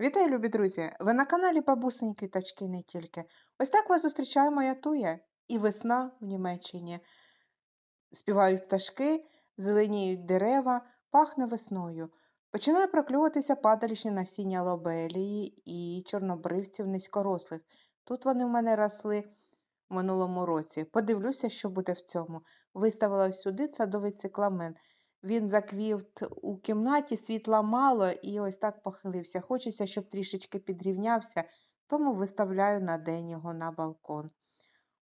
Вітаю, любі друзі! Ви на каналі Бабусині Квіточки не тільки. Ось так вас зустрічає моя туя і весна в Німеччині. Співають пташки, зеленіють дерева, пахне весною. Починає проклюватися падалішні насіння лобелії і чорнобривців низькорослих. Тут вони в мене росли в минулому році. Подивлюся, що буде в цьому. Виставила сюди садовий цикламен. Він заквів у кімнаті, світла мало і ось так похилився. Хочеться, щоб трішечки підрівнявся, тому виставляю на день його на балкон.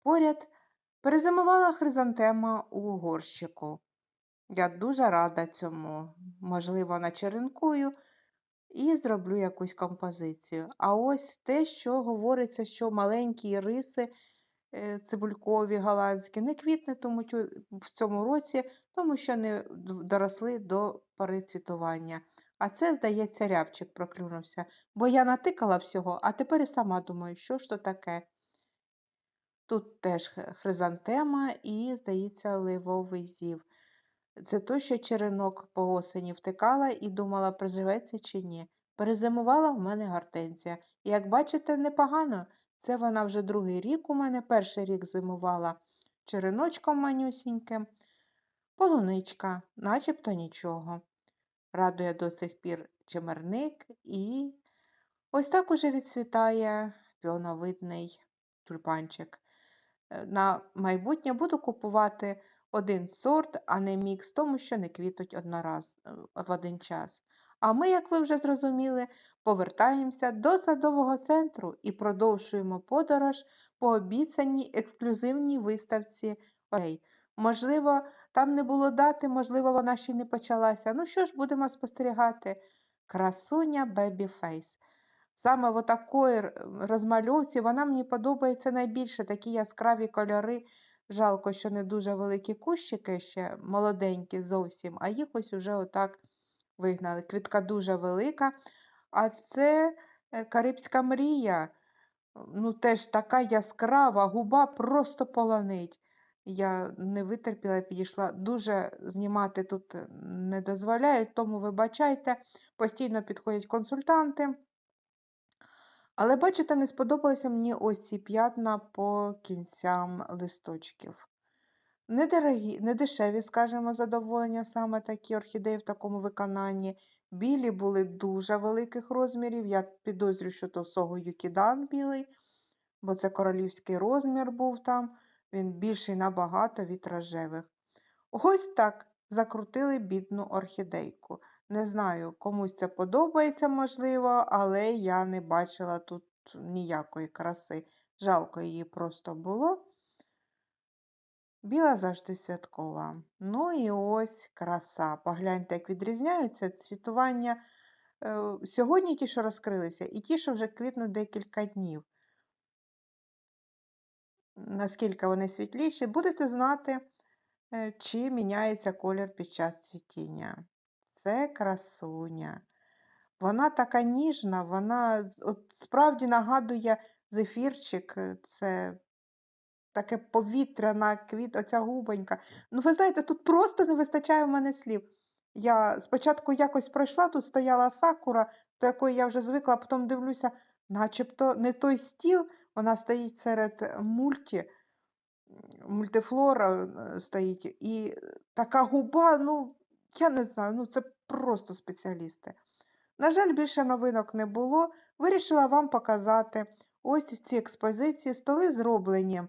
Поряд перезимувала хризантема у горщику. Я дуже рада цьому. Можливо, начеренкую і зроблю якусь композицію. А ось те, що говориться, що маленькі риси цибулькові голландські не квітне тому в цьому році, тому що не доросли до пори цвітування. А це, здається, рябчик проклюнувся, бо я натикала всього, а тепер і сама думаю, що ж то таке. Тут теж хризантема і, здається, ливовий зів. Це той, що черенок по осені втикала і думала, приживеться чи ні. Перезимувала в мене гортензія. І, як бачите, непогано. Це вона вже другий рік у мене, перший рік зимувала череночком манюсіньким. Полуничка, начебто нічого. Радує до сих пір чимерник і ось так уже відцвітає піоновидний тюльпанчик. Е, На майбутнє буду купувати один сорт, а не мікс, тому що не квітуть однораз е, в один час. А ми, як ви вже зрозуміли, повертаємося до садового центру і продовжуємо подорож по обіцяній ексклюзивній виставці. Ой, можливо, там не було дати, можливо, вона ще не почалася. Ну що ж, будемо спостерігати. Красуня Baby Face. Саме в такої розмальовці вона мені подобається найбільше, такі яскраві кольори. Жалко, що не дуже великі кущики ще, молоденькі зовсім, а їх ось уже отак вигнали. Квітка дуже велика. А це е, Карибська мрія. Ну, теж така яскрава, губа просто полонить. Я не витерпіла і підійшла. Дуже знімати тут е, не дозволяють, тому вибачайте, постійно підходять консультанти. Але бачите, не сподобалися мені ось ці п'ятна по кінцям листочків. Недорогі, недешеві, скажімо, задоволення саме такі орхідеї в такому виконанні. Білі були дуже великих розмірів. Я підозрюю, що то Сого Юкідан білий, бо це королівський розмір був там. Він більший набагато від рожевих. Ось так закрутили бідну орхідейку. Не знаю, комусь це подобається, можливо, але я не бачила тут ніякої краси. Жалко її просто було. Біла завжди святкова. Ну і ось краса. Погляньте, як відрізняються цвітування е, сьогодні ті, що розкрилися, і ті, що вже квітнуть декілька днів. Наскільки вони світліші, будете знати, е, чи міняється колір під час цвітіння. Це красуня. Вона така ніжна, вона от справді нагадує зефірчик. е, Це таке повітряна квіт, оця губонька. Ну, ви знаєте, тут просто не вистачає в мене слів. Я спочатку якось пройшла, тут стояла сакура, до якої я вже звикла, а потім дивлюся, начебто не той стіл, вона стоїть серед мульті, мультифлора е, стоїть, і така губа, ну, я не знаю, ну це просто спеціалісти. На жаль, більше новинок не було. Вирішила вам показати ось в цій експозиції столи зроблені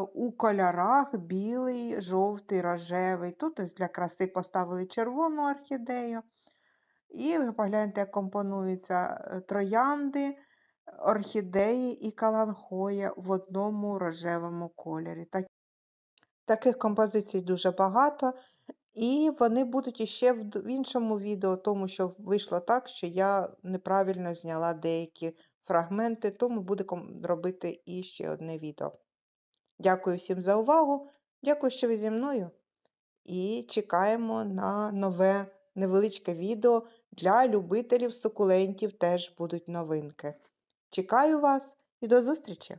у кольорах білий, жовтий, рожевий. Тут ось для краси поставили червону орхідею. І ви погляньте, як компонуються е, троянди, орхідеї і каланхоя в одному рожевому кольорі. Так- Таких композицій дуже багато. І вони будуть іще в іншому відео, тому що вийшло так, що я неправильно зняла деякі фрагменти, тому буде ком- робити іще одне відео. Дякую всім за увагу. Дякую, що ви зі мною. І чекаємо на нове невеличке відео. Для любителів сукулентів теж будуть новинки. Чекаю вас і до зустрічі!